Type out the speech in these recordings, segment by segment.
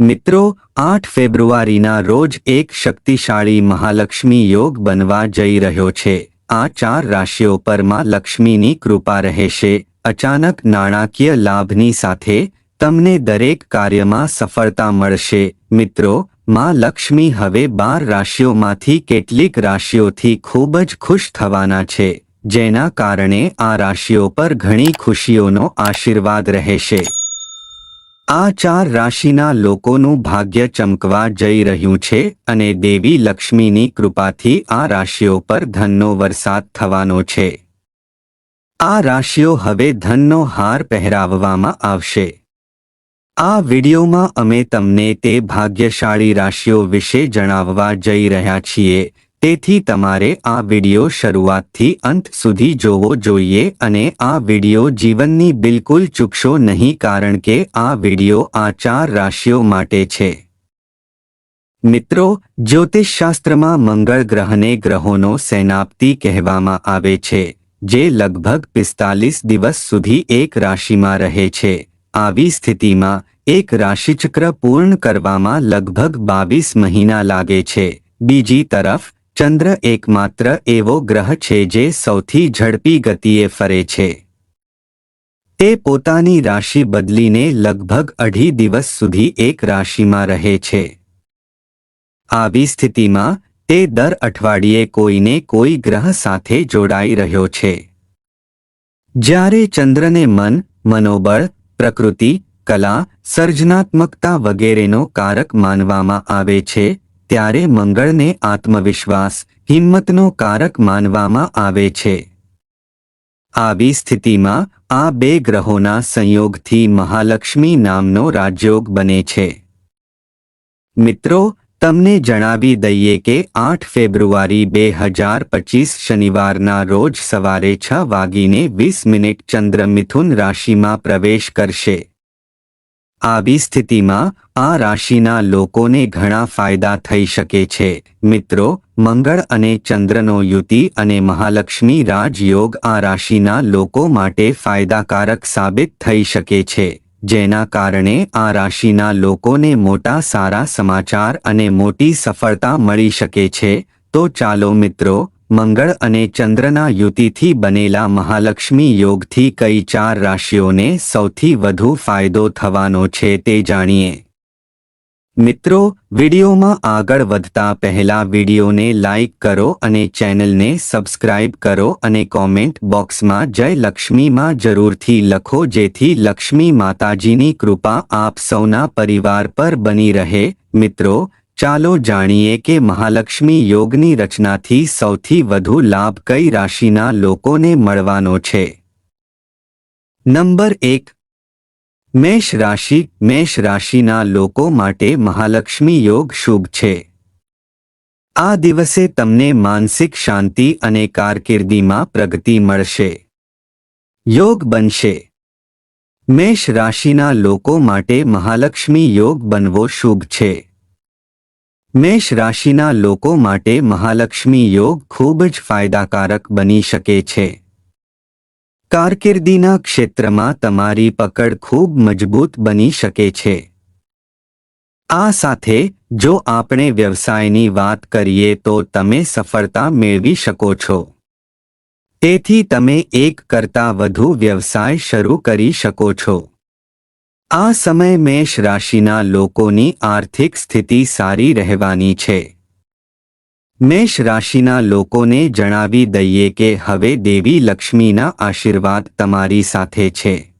મિત્રો, આઠ ફેબ્રુઆરીના રોજ એક શક્તિશાળી મહાલક્ષ્મી યોગ બનવા જઈ રહ્યો છે. આ ચાર રાશિઓ પરમાં લક્ષ્મીની કૃપા રહેશે. અચાનક નાણાકીય લાભની સાથે તમને દરેક કાર્યમાં સફળતા મળશે. મિત્રો, માં લક્ષ્મી હવે બાર રાશિઓમાંથી કેટલીક રાશિઓથી ખૂબ જ ખુશ થવાના છે, જેના કારણે આ રાશિઓ પર ઘણી ખુશીઓનો આશીર્વાદ રહેશે. આ ચાર રાશિના લોકોનું ભાગ્ય ચમકવા જઈ રહ્યું છે અને દેવી લક્ષ્મીની કૃપાથી આ રાશિઓ પર ધનનો વરસાદ થવાનો છે. આ રાશિઓ હવે ધનનો હાર પહેરાવવામાં આવશે. આ વિડિયોમાં અમે તમને તે ભાગ્યશાળી રાશિઓ વિશે જણાવવા જઈ રહ્યા છીએ. તેથી તમારે આ વિડિયો શરૂઆતથી અંત સુધી જોવો જોઈએ અને આ વિડિયો જીવનની બિલકુલ ચૂકશો નહીં કારણ કે આ વિડિયો આ ચાર રાશિઓ માટે છે. મિત્રો, જ્યોતિષશાસ્ત્રમાં મંગળ ગ્રહને ગ્રહોનો સેનાપતિ કહેવામાં આવે છે, જે લગભગ પિસ્તાલીસ દિવસ સુધી એક રાશિમાં રહે છે. આવી સ્થિતિમાં એક રાશિચક્ર પૂર્ણ કરવામાં લગભગ બાવીસ મહિના લાગે છે. બીજી તરફ ચંદ્ર એકમાત્ર એવો ગ્રહ છે જે સૌથી ઝડપી ગતિએ ફરે છે. તે પોતાની રાશિ બદલીને લગભગ અઢી દિવસ સુધી એક રાશિમાં રહે છે. આવી સ્થિતિમાં, તે દર અઠવાડિયે કોઈને કોઈ ગ્રહ સાથે જોડાઈ રહ્યો છે. જ્યારે ચંદ્રને મન, મનોબળ, પ્રકૃતિ, કલા, સર્જનાત્મકતા વગેરેનો કારક માનવામાં આવે છે ત્યારે મંગળને આત્મવિશ્વાસ, હિંમતનો કારક માનવામાં આવે છે. આવી સ્થિતિમાં આ બે ગ્રહોના સંયોગથી મહાલક્ષ્મી નામનો રાજયોગ બને છે. મિત્રો, તમને જણાવી દઈએ કે આઠ ફેબ્રુઆરી બે હજાર પચીસ શનિવારના રોજ સવારે છ વાગીને વીસ મિનિટ ચંદ્ર મિથુન રાશિમાં પ્રવેશ કરશે. આવી સ્થિતિમાં આ રાશિના લોકોને ઘણા ફાયદા થઈ શકે છે. મિત્રો, મંગળ અને ચંદ્રનો યુતિ અને મહાલક્ષ્મી રાજયોગ આ રાશિના લોકો માટે ફાયદાકારક સાબિત થઈ શકે છે, જેના કારણે આ રાશિના લોકોને મોટા સારા સમાચાર અને મોટી સફળતા મળી શકે છે. તો ચાલો મિત્રો મંગળ અને ચંદ્રના યુતિથી બનેલા મહાલક્ષ્મી યોગથી કઈ ચાર રાશિઓને સૌથી વધુ ફાયદો થવાનો છે તે જાણીએ. મિત્રો, વિડિયોમાં આગળ વધતા પહેલા વિડીયોને લાઇક કરો અને ચેનલને સબસ્ક્રાઇબ કરો અને કોમેન્ટ બોક્સમાં જય લક્ષ્મીમાં જરૂરથી લખો જેથી લક્ષ્મી માતાજીની કૃપા આપ સૌના પરિવાર પર બની રહે. મિત્રો ચાલો જાણીએ કે મહાલક્ષ્મી યોગની રચનાથી સૌથી વધુ લાભ કઈ રાશિના લોકોને મળવાનો છે. નંબર એક. મેષ રાશિ. મેષ રાશિના લોકો માટે મહાલક્ષ્મી યોગ શુભ છે. આ દિવસે તમને માનસિક શાંતિ અને કારકિર્દીમાં પ્રગતિ મળશે. યોગ બનશે. મેષ રાશિના લોકો માટે મહાલક્ષ્મી યોગ બનવો શુભ છે. મેષ રાશિના લોકો માટે મહાલક્ષ્મી યોગ ખૂબ જ ફાયદાકારક બની શકે છે. કારકિર્દીના ક્ષેત્રમાં તમારી પકડ ખૂબ મજબૂત બની શકે છે. આ સાથે, જો આપણે વ્યવસાયની વાત કરીએ તો તમે સફળતા મેળવી શકો છો. તેથી તમે એક કરતાં વધુ વ્યવસાય શરૂ કરી શકો છો. આ સમય મેષ રાશિના લોકોની આર્થિક સ્થિતિ સારી રહેવાની છે. મેષ રાશિના લોકોને જણાવી દઈએ કે હવે દેવી લક્ષ્મીના આશીર્વાદ તમારી સાથે છે.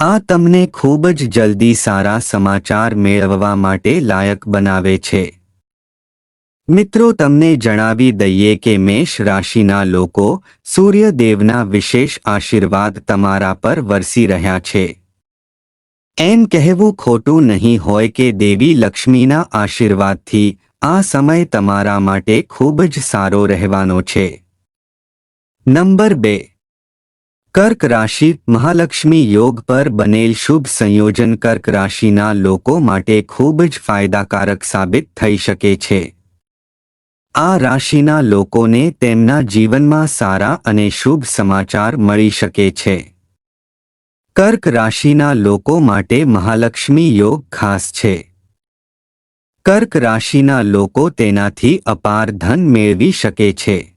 આ તમને ખૂબ જ જલ્દી સારા સમાચાર મેળવવા માટે લાયક બનાવે છે. મિત્રો, તમને જણાવી દઈએ કે મેષ રાશિના લોકો સૂર્યદેવના વિશેષ આશીર્વાદ તમારા પર વરસી રહ્યા છે. એમ કહેવું ખોટું નહીં હોય કે દેવી લક્ષ્મીના આશીર્વાદથી, આ સમય તમારા માટે ખૂબ જ સારો રહેવાનો છે. નંબર બે. કર્ક રાશિ, મહાલક્ષ્મી યોગ પર બનેલ શુભ સંયોજન કર્ક રાશિના લોકો માટે ખૂબ જ ફાયદાકારક સાબિત થઈ શકે છે. આ રાશિના લોકોને તેમના જીવનમાં સારા અને શુભ સમાચાર મળી શકે છે. કર્ક રાશિના લોકો માટે મહાલક્ષ્મી યોગ ખાસ છે. કર્ક રાશિના લોકો તેનાથી અપાર ધન મેળવી શકે છે.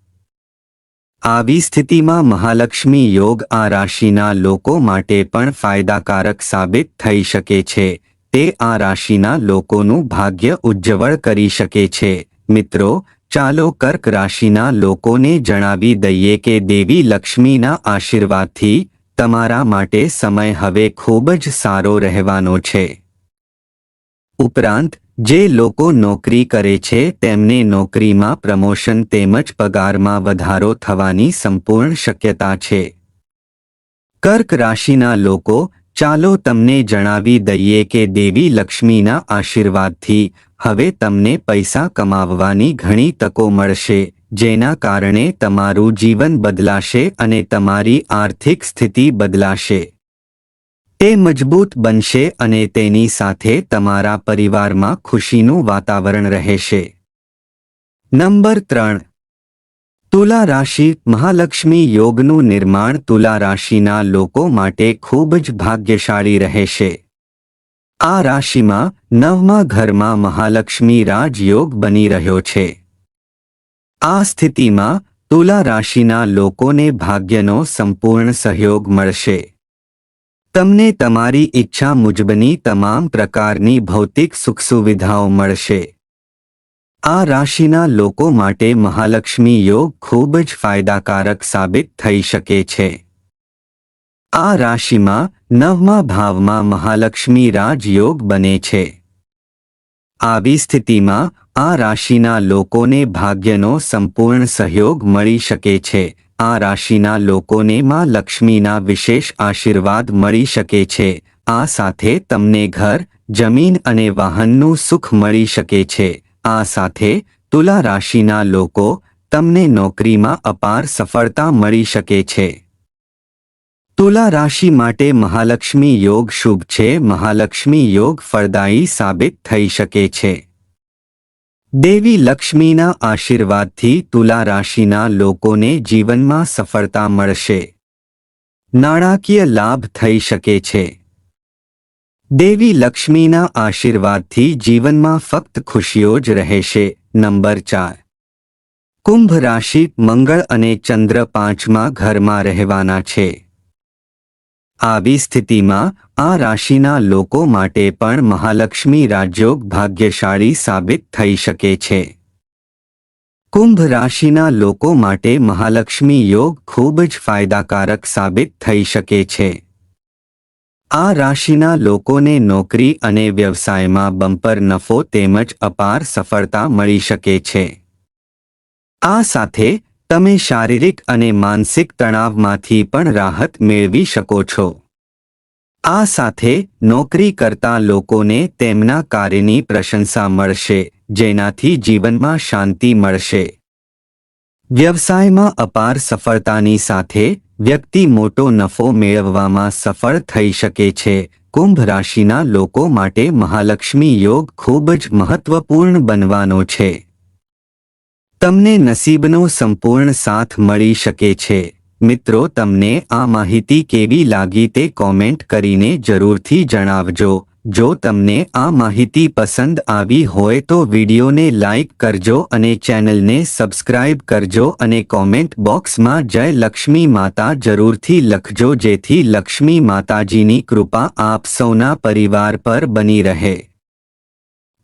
આવી સ્થિતિમાં મહાલક્ષ્મી યોગ આ રાશિના લોકો માટે પણ ફાયદાકારક સાબિત થઈ શકે છે. તે આ રાશિના લોકોનું ભાગ્ય ઉજ્જવળ કરી શકે છે. મિત્રો, ચાલો કર્ક રાશિના લોકોને જણાવી દઈએ કે દેવી લક્ષ્મીના આશીર્વાદથી તમારા માટે સમય હવે ખૂબ જ સારો રહેવાનો છે. ઉપરાંત, જે લોકો નોકરી કરે છે તેમને નોકરીમાં પ્રમોશન તેમજ પગારમાં વધારો થવાની સંપૂર્ણ શક્યતા છે. કર્ક રાશિના લોકો, ચાલો તમને જણાવી દઈએ કે દેવી લક્ષ્મીના આશીર્વાદથી હવે તમને પૈસા કમાવવાની ઘણી તકો મળશે. જેના કારણે તમારું જીવન બદલાશે અને તમારી આર્થિક સ્થિતિ બદલાશે. તે મજબૂત બનશે અને તેની સાથે તમારા પરિવારમાં ખુશીનું વાતાવરણ રહેશે. નંબર ત્રણ. તુલા રાશિ મહાલક્ષ્મી યોગનું નિર્માણ તુલા રાશિના લોકો માટે ખૂબ જ ભાગ્યશાળી રહેશે. આ રાશિમાં નવમા ઘરમાં મહાલક્ષ્મી રાજયોગ બની રહ્યો છે. આ સ્થિતિમાં તુલા રાશિના લોકોને ભાગ્યનો સંપૂર્ણ સહયોગ મળશે. તમને તમારી ઈચ્છા મુજબની તમામ પ્રકારની ભૌતિક સુખ સુવિધાઓ મળશે. આ રાશિના લોકો માટે મહાલક્ષ્મી યોગ ખૂબ જ ફાયદાકારક સાબિત થઈ શકે છે. આ રાશિમાં નવમા ભાવમાં મહાલક્ષ્મી રાજયોગ બને છે. આવી સ્થિતિમાં આ રાશિના લોકોને ભાગ્યનો સંપૂર્ણ સહયોગ મળી શકે છે. આ રાશિના લોકોને માં લક્ષ્મીના વિશેષ આશીર્વાદ મળી શકે છે. આ સાથે તમને ઘર, જમીન અને વાહનનું સુખ મળી શકે છે. આ સાથે તુલા રાશિના લોકો તમને નોકરીમાં અપાર સફળતા મળી શકે છે. તુલા રાશિ માટે મહાલક્ષ્મી યોગ શુભ છે. મહાલક્ષ્મી યોગ ફળદાયી સાબિત થઈ શકે છે. દેવી લક્ષ્મીના આશીર્વાદથી તુલા રાશિના લોકોને જીવનમાં સફળતા મળશે. નાણાકીય લાભ થઈ શકે છે. દેવી લક્ષ્મીના આશીર્વાદથી જીવનમાં ફક્ત ખુશીઓ જ રહેશે. નંબર ચાર. કુંભ રાશિ મંગળ અને ચંદ્ર પાંચમા ઘરમાં રહેવાના છે. આવી સ્થિતિમાં આ રાશિના લોકો માટે પણ મહાલક્ષ્મી રાજયોગ ભાગ્યશાળી સાબિત થઈ શકે છે. કુંભ રાશિના લોકો માટે મહાલક્ષ્મી યોગ ખૂબ જ ફાયદાકારક સાબિત થઈ શકે છે. આ રાશિના લોકોને નોકરી અને વ્યવસાયમાં બમ્પર નફો તેમજ અપાર સફળતા મળી શકે છે. આ સાથે તમે શારીરિક અને માનસિક તણાવમાંથી પણ રાહત મેળવી શકો છો. આ સાથે નોકરી કરતા લોકોને તેમના કાર્યની પ્રશંસા મળશે, જેનાથી જીવનમાં શાંતિ મળશે. વ્યવસાયમાં અપાર સફળતાની સાથે વ્યક્તિ મોટો નફો મેળવવામાં સફળ થઈ શકે છે. કુંભ રાશિના લોકો માટે મહાલક્ષ્મી યોગ ખૂબ જ મહત્વપૂર્ણ બનવાનો છે. તમને નસીબનો સંપૂર્ણ સાથ મળી શકે છે. મિત્રો, તમને આ માહિતી કેવી લાગી તે કોમેન્ટ કરીને જરૂરથી જણાવજો. જો તમને આ માહિતી પસંદ આવી હોય તો વિડીયોને લાઇક કરજો અને ચેનલને સબસ્ક્રાઇબ કરજો અને કોમેન્ટ બોક્સમાં જય લક્ષ્મી માતા જરૂરથી લખજો જેથી લક્ષ્મી માતાજીની કૃપા આપ સૌના પરિવાર પર બની રહે.